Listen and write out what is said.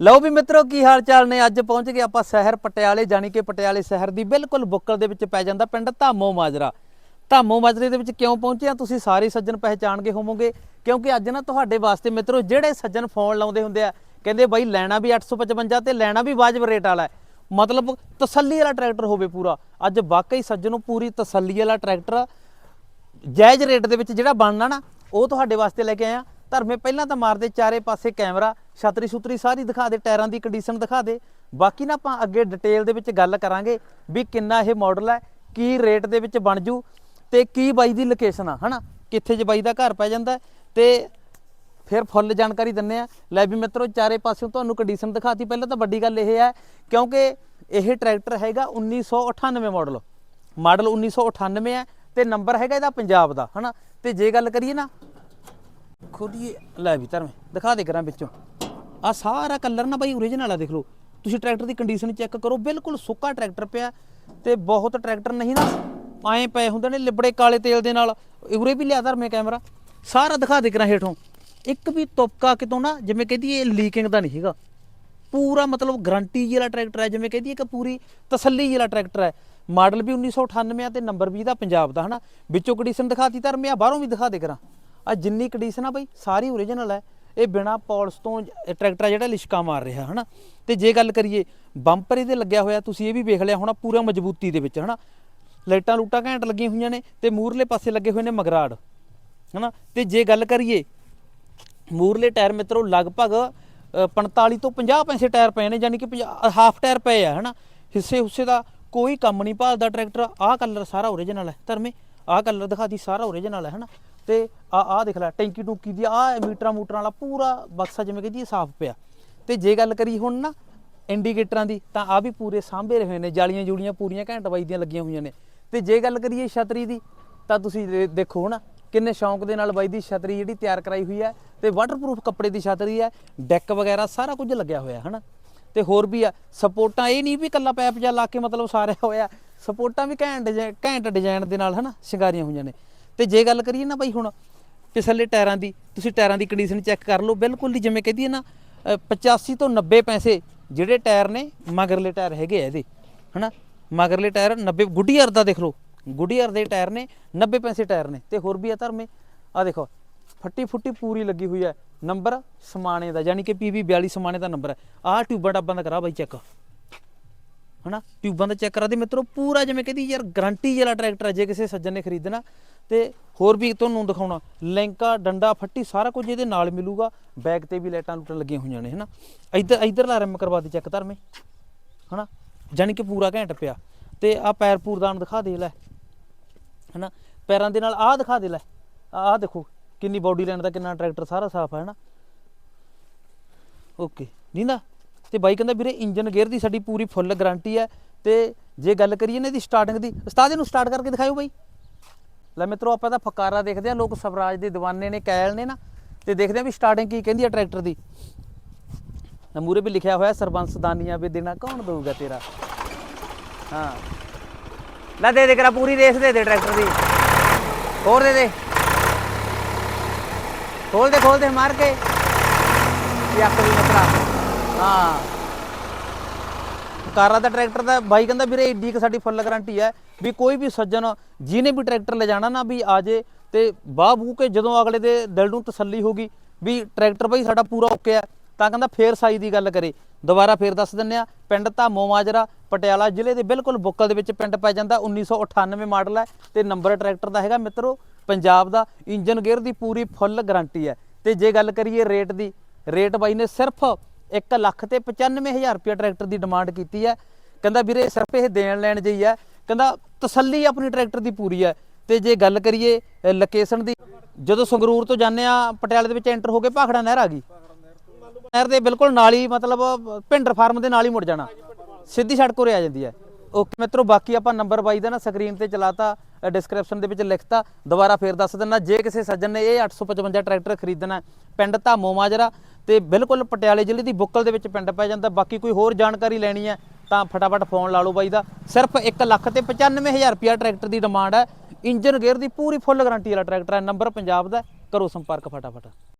ਲਓ ਵੀ ਮਿੱਤਰੋ, ਕੀ ਹਾਲ ਚਾਲ ਨੇ? ਅੱਜ ਪਹੁੰਚ ਗਏ ਆਪਾਂ ਸ਼ਹਿਰ ਪਟਿਆਲੇ, ਜਾਣੀ ਕਿ ਪਟਿਆਲੇ ਸ਼ਹਿਰ ਦੀ ਬਿਲਕੁਲ ਬੁੱਕਲ ਦੇ ਵਿੱਚ ਪੈ ਜਾਂਦਾ ਪਿੰਡ ਧਾਮੋ ਮਾਜਰਾ। ਧਾਮੋ ਮਾਜਰੇ ਦੇ ਵਿੱਚ ਕਿਉਂ ਪਹੁੰਚੇ ਆ? ਤੁਸੀਂ ਸਾਰੇ ਸੱਜਣ ਪਹਿਚਾਣਗੇ ਹੋਵੋਗੇ, ਕਿਉਂਕਿ ਅੱਜ ਨਾ ਤੁਹਾਡੇ ਵਾਸਤੇ ਮਿੱਤਰੋ, ਜਿਹੜੇ ਸੱਜਣ ਫੋਨ ਲਾਉਂਦੇ ਹੁੰਦੇ ਆ, ਕਹਿੰਦੇ ਬਾਈ ਲੈਣਾ ਵੀ 855 ਤੇ ਲੈਣਾ ਵੀ ਵਾਜਬ ਰੇਟ ਵਾਲਾ ਹੈ। ਮਤਲਬ ਤਸੱਲੀ ਵਾਲਾ ਟਰੈਕਟਰ ਹੋਵੇ ਪੂਰਾ। ਅੱਜ ਵਾਕਈ ਸੱਜਣੋ ਪੂਰੀ ਤਸੱਲੀ ਵਾਲਾ ਟਰੈਕਟਰ ਜਾਇਜ਼ ਰੇਟ ਦੇ ਵਿੱਚ ਜਿਹੜਾ ਬਣਨਾ ਨਾ, ਉਹ ਤੁਹਾਡੇ ਵਾਸਤੇ ਲੈ ਕੇ ਆਇਆ ਧਰਮੇ ਪਹਿਲਾਂ ਤਾਂ ਮਾਰਦੇ ਚਾਰੇ ਪਾਸੇ ਕੈਮਰਾ, ਛਤਰੀ ਸੁਤਰੀ ਸਾਰੀ ਦਿਖਾ ਦੇ, ਟਾਇਰਾਂ ਦੀ ਕੰਡੀਸ਼ਨ ਦਿਖਾ ਦੇ। ਬਾਕੀ ਨਾ ਆਪਾਂ ਅੱਗੇ ਡਿਟੇਲ ਦੇ ਵਿੱਚ ਗੱਲ ਕਰਾਂਗੇ ਵੀ ਕਿੰਨਾ ਇਹ ਮਾਡਲ ਹੈ, ਕੀ ਰੇਟ ਦੇ ਵਿੱਚ ਬਣ ਜੂ ਤੇ ਕੀ ਬਾਈ ਦੀ ਲੋਕੇਸ਼ਨ ਆ, ਹਨਾ? ਕਿੱਥੇ ਜੇ ਬਾਈ ਦਾ ਘਰ ਪੈ ਜਾਂਦਾ ਹੈ ਤੇ ਫਿਰ ਫੁੱਲ ਜਾਣਕਾਰੀ ਦਿੰਨੇ ਆ ਲੈ ਵੀ ਮਿੱਤਰੋ, ਚਾਰੇ ਪਾਸਿਓਂ ਤੁਹਾਨੂੰ ਕੰਡੀਸ਼ਨ ਦਿਖਾਤੀ। ਪਹਿਲਾਂ ਤਾਂ ਵੱਡੀ ਗੱਲ ਇਹ ਹੈ, ਕਿਉਂਕਿ ਇਹ ਟਰੈਕਟਰ ਹੈਗਾ 1998 ਮਾਡਲ ਮਾਡਲ 1998 ਹੈ ਤੇ ਨੰਬਰ ਹੈਗਾ ਇਹਦਾ ਪੰਜਾਬ ਦਾ, ਹਨਾ? ਤੇ ਜੇ ਗੱਲ ਕਰੀਏ ਨਾ ਖੋਲੀਏ ਲੈ ਵੀ ਧਰਮੇ, ਦਿਖਾ ਦੇ ਕਰਾਂ ਵਿੱਚੋਂ। ਆ ਸਾਰਾ ਕਲਰ ਨਾ ਬਾਈ ਓਰੀਜਨਲ ਆ, ਦੇਖ ਲਓ। ਤੁਸੀਂ ਟਰੈਕਟਰ ਦੀ ਕੰਡੀਸ਼ਨ ਚੈੱਕ ਕਰੋ, ਬਿਲਕੁਲ ਸੁੱਕਾ ਟਰੈਕਟਰ ਪਿਆ ਤੇ ਬਹੁਤ ਟਰੈਕਟਰ ਨਹੀਂ ਨਾ ਆਏ ਪਏ ਹੁੰਦੇ ਨੇ ਲਿਬੜੇ ਕਾਲੇ ਤੇਲ ਦੇ ਨਾਲ, ਉਰੇ ਵੀ ਲਿਆ ਧਰਮੇ ਕੈਮਰਾ ਸਾਰਾ ਦਿਖਾ ਦੇ ਕਰਾਂ ਹੇਠੋਂ। ਇੱਕ ਵੀ ਤੁਪਕਾ ਕਿਤੋਂ ਨਾ, ਜਿਵੇਂ ਕਹਿੰਦੀ ਇਹ ਲੀਕਿੰਗ ਦਾ ਨਹੀਂ ਹੈਗਾ। ਪੂਰਾ ਮਤਲਬ ਗਰੰਟੀ ਜਿਹੜਾ ਟਰੈਕਟਰ ਹੈ, ਜਿਵੇਂ ਕਹਿੰਦੀ ਇੱਕ ਪੂਰੀ ਤਸੱਲੀ ਜਿਹੜਾ ਟਰੈਕਟਰ ਹੈ। ਮਾਡਲ ਵੀ 1998 ਆ ਤੇ ਨੰਬਰ ਵੀ ਇਹਦਾ ਪੰਜਾਬ ਦਾ, ਹਨਾ? ਵਿੱਚੋਂ ਕੰਡੀਸ਼ਨ ਦਿਖਾਤੀ ਧਰਮੇ ਆ ਬਾਹਰੋਂ ਵੀ ਦਿਖਾ ਦੇ ਕਰਾਂ ਆ ਜਿੰਨੀ ਕੰਡੀਸ਼ਨ ਆ ਬਈ ਸਾਰੀ ਓਰੀਜਨਲ ਹੈ। ਇਹ ਬਿਨਾ ਪੌਲਸ ਤੋਂ ਟਰੈਕਟਰ ਆ ਜਿਹੜਾ ਲਿਸ਼ਕਾ ਮਾਰ ਰਿਹਾ ਹਨਾ? ਤੇ ਜੇ ਗੱਲ ਕਰੀਏ ਬੰਪਰ ਇਹਦੇ ਲੱਗਿਆ ਹੋਇਆ ਤੁਸੀਂ ਇਹ ਵੀ ਵੇਖ ਲਿਆ ਹੋਣਾ ਪੂਰਾ ਮਜ਼ਬੂਤੀ ਦੇ ਵਿੱਚ ਹਨਾ? ਲਾਈਟਾਂ ਲੂਟਾਂ ਘੈਂਟ ਲੱਗੀਆਂ ਹੋਈਆਂ ਨੇ ਤੇ ਮੂਰਲੇ ਪਾਸੇ ਲੱਗੇ ਹੋਏ ਨੇ ਮਗਰਾੜ ਹਨਾ? ਤੇ ਜੇ ਗੱਲ ਕਰੀਏ ਮੂਰਲੇ ਟਾਇਰ ਮਿੱਤਰੋ ਲਗਭਗ ਅ, 45 ਤੋਂ 50 ਪੈਸੇ ਟਾਇਰ ਪਏ ਨੇ ਯਾਨੀ ਕਿ 50 ਹਾਫ ਟਾਇਰ ਪਏ ਆ ਹਨਾ? ਹਿੱਸੇ ਹੁੱਸੇ ਦਾ ਕੋਈ ਕੰਮ ਨਹੀਂ ਭਾਲਦਾ ਟਰੈਕਟਰ ਆਹ ਕਲਰ ਸਾਰਾ ਓਰੀਜਨਲ ਹੈ ਧਰਮੇ। ਆਹ ਕਲਰ ਦਿਖਾਤੀ ਸਾਰਾ ਓਰੀਜਨਲ ਹੈ ਹਨਾ? ਤੇ ਆ ਆਹ ਦੇਖ ਲੈ, ਟੈਂਕੀ ਟੂਕੀ ਦੀ ਆਹ ਮੀਟਰਾਂ ਮੂਟਰਾਂ ਵਾਲਾ ਪੂਰਾ ਬਕਸਾ ਜਿਵੇਂ ਕਹਿੰਦੀ ਸਾਫ਼ ਪਿਆ। ਤੇ ਜੇ ਗੱਲ ਕਰੀ ਹੁਣ ਨਾ ਇੰਡੀਕੇਟਰਾਂ ਦੀ, ਤਾਂ ਆ ਵੀ ਪੂਰੇ ਸਾਂਭੇ ਰਹੇ ਨੇ, ਜਾਲੀਆਂ ਜੂਲੀਆਂ ਪੂਰੀਆਂ ਘੈਂਟ ਬਾਈ ਦੀਆਂ ਲੱਗੀਆਂ ਹੋਈਆਂ ਨੇ। ਤੇ ਜੇ ਗੱਲ ਕਰੀਏ ਛਤਰੀ ਦੀ, ਤਾਂ ਤੁਸੀਂ ਦੇ- ਦੇਖੋ ਨਾ, ਕਿੰਨੇ ਸ਼ੌਂਕ ਦੇ ਨਾਲ ਬਾਈ ਦੀ ਛਤਰੀ ਜਿਹੜੀ ਤਿਆਰ ਕਰਾਈ ਹੋਈ ਹੈ, ਤੇ ਵਾਟਰਪ੍ਰੂਫ ਕੱਪੜੇ ਦੀ ਛਤਰੀ ਹੈ ਡੈਕ ਵਗੈਰਾ ਸਾਰਾ ਕੁਝ ਲੱਗਿਆ ਹੋਇਆ, ਹਨਾ? ਤੇ ਹੋਰ ਵੀ ਆ, ਸਪੋਰਟਾਂ ਇਹ ਨਹੀਂ ਵੀ ਕੱਲਾ ਪੈਪ ਜਾਂ ਲਾ ਕੇ ਮਤਲਬ ਸਾਰਿਆ ਹੋਇਆ, ਸਪੋਰਟਾਂ ਵੀ ਘੈਂਟ ਡਿਜ਼ਾਈਨ ਘੈਂਟ ਡਿਜ਼ਾਈਨ ਦੇ ਨਾਲ, ਹਨਾ, ਸ਼ਿੰਗਾਰੀਆਂ ਹੋਈਆਂ ਨੇ। ਤੇ ਜੇ ਗੱਲ ਕਰੀਏ ਨਾ ਬਾਈ ਹੁਣ ਪਿਛਲੇ ਟਾਇਰਾਂ ਦੀ ਤੁਸੀਂ ਟਾਇਰਾਂ ਦੀ ਕੰਡੀਸ਼ਨ ਚੈੱਕ ਕਰ ਲਓ ਬਿਲਕੁਲ ਹੀ ਜਿਵੇਂ ਕਹਦੀ ਹੈ ਨਾ ਅ, 85 ਤੋਂ 90 ਪੈਸੇ ਜਿਹੜੇ ਟਾਇਰ ਨੇ ਮਗਰਲੇ ਟਾਇਰ ਹੈਗੇ ਆ ਇਹਦੇ ਹਨਾ? ਮਗਰਲੇ ਟਾਇਰ 90 ਗੁੱਡੀਅਰ ਦਾ ਦੇਖ ਲਓ ਗੁੱਡੀਅਰ ਦੇ ਟਾਇਰ ਨੇ 90 ਪੈਸੇ ਟਾਇਰ ਨੇ ਤੇ ਹੋਰ ਵੀ ਆ ਧਰਮੇ ਆ ਦੇਖੋ ਫੱਟੀ ਫੁੱਟੀ ਪੂਰੀ ਲੱਗੀ ਹੋਈ ਹੈ ਨੰਬਰ ਸਮਾਣੇ ਦਾ ਯਾਨੀ ਕਿ PV 42 ਸਮਾਣੇ ਦਾ ਨੰਬਰ ਹੈ। ਆਹ ਟਿਊਬਾਂ ਡੱਬਾਂ ਦਾ ਕਰਾ ਬਾਈ ਚੈੱਕ ਹਨਾ? ਟਿਊਬਾਂ ਦਾ ਚੈੱਕ ਕਰਾ ਦੇ ਮਿੱਤਰੋ ਪੂਰਾ ਜਿਵੇਂ ਕਹਿੰਦੀ ਯਾਰ ਗਾਰੰਟੀ ਵਾਲਾ ਟਰੈਕਟਰ ਹੈ ਜੇ ਕਿਸੇ ਸੱਜਣ ਨੇ ਖਰੀਦਣਾ ਤੇ ਹੋਰ ਵੀ ਤੁਹਾਨੂੰ ਦਿਖਾਉਣਾ। ਲੈਂਕਾ ਡੰਡਾ, ਫੱਟੀ ਸਾਰਾ ਕੁਝ ਇਹਦੇ ਨਾਲ ਮਿਲੂਗਾ। ਬੈਗ ਤੇ ਵੀ ਲਾਈਟਾਂ ਲੂਟਾਂ ਲੱਗੀਆਂ ਹੋਈਆਂ ਨੇ, ਹਨਾ? ਇੱਧਰ ਇੱਧਰਲਾ ਰਿਮ ਕਰਵਾ ਦੇ ਚੈੱਕ ਧਰਮੇ ਹਨਾ? ਜਾਨੀ ਕਿ ਪੂਰਾ ਘੈਂਟ ਪਿਆ। ਤੇ ਆ ਪੈਰ ਪੂਰਦਾਨ ਦਿਖਾ ਦੇ, ਲੈ। ਹਨਾ? ਪੈਰਾਂ ਦੇ ਨਾਲ ਆਹ ਦਿਖਾ ਦੇ, ਲੈ। ਆਹ ਦੇਖੋ, ਕਿੰਨੀ ਬਾਡੀ ਲਾਈਨ ਦਾ ਕਿੰਨਾ ਟਰੈਕਟਰ ਸਾਰਾ ਸਾਫ਼ ਹੈ ਹਨਾ? ਓਕੇ ਨਹੀਂ ਨਾ ਤੇ ਬਾਈ ਕਹਿੰਦਾ, ਵੀਰੇ ਇੰਜਨ ਗੇਅਰ ਦੀ ਸਾਡੀ ਪੂਰੀ ਫੁੱਲ ਗਾਰੰਟੀ ਹੈ। ਤੇ ਜੇ ਗੱਲ ਕਰੀਏ ਨਾ ਇਹਦੀ ਸਟਾਰਟਿੰਗ ਦੀ, ਉਸਤਾਦ ਇਹਨੂੰ ਸਟਾਰਟ ਕਰਕੇ ਦਿਖਾਇਓ ਬਾਈ। ਲੈ ਮਿੱਤਰੋ, ਆਪਾਂ ਤਾਂ ਫਕਾਰਾ ਦੇਖਦੇ ਆ ਲੋਕ ਸਵਰਾਜ ਦੇ ਦੀਵਾਨੇ ਨੇ, ਕੈਲ ਨੇ ਨਾ, ਤੇ ਦੇਖਦੇ ਆ ਵੀ ਸਟਾਰਟਿੰਗ ਕੀ ਕਹਿੰਦੀ ਆ ਟਰੈਕਟਰ ਦੀ। ਮੂਰੇ ਵੀ ਲਿਖਿਆ ਹੋਇਆ, ਸਰਬੰਸ ਦਾਨੀਆਂ ਵੀ ਦੇਣਾ, ਕੌਣ ਦਊਗਾ ਤੇਰਾ? ਹਾਂ। ਲੈ ਦੇ ਦੇ ਕਰਾ, ਪੂਰੀ ਰੇਸ ਦੇ ਦੇ ਟਰੈਕਟਰ ਦੀ। ਹੋਰ ਦੇ ਦੇ। ਖੋਲ ਦੇ ਖੋਲ ਦੇ, ਮਾਰ ਕੇ। ਯੱਕ ਵੀ ਮਤਰਾ ਹਾਂ। ਕਾਰਾਂ ਦਾ ਟਰੈਕਟਰ ਦਾ, ਬਾਈ ਕਹਿੰਦਾ ਵੀਰੇ, ਏਡੀ ਕੁ ਸਾਡੀ ਫੁੱਲ ਗਾਰੰਟੀ ਹੈ। ਵੀ ਕੋਈ ਵੀ ਸੱਜਣ ਜਿਹਨੇ ਵੀ ਟਰੈਕਟਰ ਲੈ ਜਾਣਾ ਨਾ ਵੀ ਆ ਜੇ ਤੇ ਬਾਹ ਬੂ ਕੇ ਜਦੋਂ ਅਗਲੇ ਦੇ ਦਿਲ ਨੂੰ ਤਸੱਲੀ ਹੋਗੀ ਵੀ ਟਰੈਕਟਰ ਬਾਈ ਸਾਡਾ ਪੂਰਾ ਓਕੇ ਹੈ ਤਾਂ ਕਹਿੰਦਾ ਫੇਰ ਸਾਈ ਦੀ ਗੱਲ ਕਰੇ। ਦੁਬਾਰਾ ਫੇਰ ਦੱਸ ਦਿੰਨੇ ਆ, ਪਿੰਡ ਧਾਮੋ ਮਾਜਰਾ, ਪਟਿਆਲਾ ਜ਼ਿਲ੍ਹੇ ਦੇ ਬਿਲਕੁਲ ਬੁੱਕਲ ਦੇ ਵਿੱਚ ਪਿੰਡ ਪੈ ਜਾਂਦਾ 1998 ਮਾਡਲ ਹੈ ਤੇ ਨੰਬਰ ਟਰੈਕਟਰ ਦਾ ਹੈਗਾ ਮਿੱਤਰੋ, ਪੰਜਾਬ ਦਾ ਇੰਜਨ ਗੇਅਰ ਦੀ ਪੂਰੀ ਫੁੱਲ ਗਾਰੰਟੀ ਹੈ। ਤੇ ਜੇ ਗੱਲ ਕਰੀਏ ਰੇਟ ਦੀ, ਰੇਟ ਬਾਈ ਨੇ ਸਿਰਫ 1 ਲੱਖ ਤੇ 95000 ਰੁਪਏ ਟਰੈਕਟਰ ਦੀ ਡਿਮਾਂਡ ਕੀਤੀ ਹੈ। ਕਹਿੰਦਾ ਵੀਰੇ ਸਿਰਫ ਇਹ ਦੇਣ ਲੈਣ ਜਿਹੀ ਹੈ ਕਹਿੰਦਾ ਤਸੱਲੀ ਆਪਣੀ ਟਰੈਕਟਰ ਦੀ ਪੂਰੀ ਹੈ। ਤੇ ਜੇ ਗੱਲ ਕਰੀਏ ਲੋਕੇਸ਼ਨ ਦੀ, ਜਦੋਂ ਸੰਗਰੂਰ ਤੋਂ ਜਾਂਦੇ ਆ ਪਟਿਆਲੇ ਦੇ ਵਿੱਚ ਐਂਟਰ ਹੋ ਕੇ ਭਾਖੜਾ ਨਹਿਰ ਆ ਗਈ। ਨਹਿਰ ਦੇ ਬਿਲਕੁਲ ਨਾਲ ਹੀ, ਮਤਲਬ, ਭਿੰਡਰ ਫਾਰਮ ਦੇ ਨਾਲ ਹੀ ਮੁੜ ਜਾਣਾ। ਸਿੱਧੀ ਸੜਕ ਉਰੇ ਆ ਜਾਂਦੀ ਹੈ। ਓਕੇ ਮਿੱਤਰੋ, ਬਾਕੀ ਆਪਾਂ ਨੰਬਰ ਬਾਈ ਦਾ ਨਾ ਸਕਰੀਨ ਤੇ ਚਲਾਤਾ ਡਿਸਕ੍ਰਿਪਸ਼ਨ ਦੇ ਵਿੱਚ ਲਿਖਤਾ। ਦੁਬਾਰਾ ਫੇਰ ਦੱਸ ਦਿੰਨਾ ਜੇ ਕਿਸੇ ਸੱਜਣ ਨੇ ਇਹ 855 ਟਰੈਕਟਰ ਖਰੀਦਣਾ ਪਿੰਡ ਧਾਮੋ ਮਾਜਰਾ ਤੇ ਬਿਲਕੁਲ ਪਟਿਆਲੇ ਜ਼ਿਲ੍ਹੇ ਦੀ ਬੁੱਕਲ ਦੇ ਵਿੱਚ ਪਿੰਡ ਪੈ ਜਾਂਦਾ। ਬਾਕੀ ਕੋਈ ਹੋਰ ਜਾਣਕਾਰੀ ਲੈਣੀ ਹੈ ਤਾਂ ਫਟਾਫਟ ਫੋਨ ਲਾ ਲਓ ਬਾਈ ਦਾ। ਸਿਰਫ 1 ਲੱਖ ਤੇ 95000 ਰੁਪਿਆ ਟਰੈਕਟਰ ਦੀ ਡਿਮਾਂਡ ਹੈ। ਇੰਜਨ ਗੇਅਰ ਦੀ ਪੂਰੀ ਫੁੱਲ ਗਾਰੰਟੀ ਵਾਲਾ ਟਰੈਕਟਰ ਹੈ। ਨੰਬਰ ਪੰਜਾਬ ਦਾ ਕਰੋ ਸੰਪਰਕ ਫਟਾਫਟ।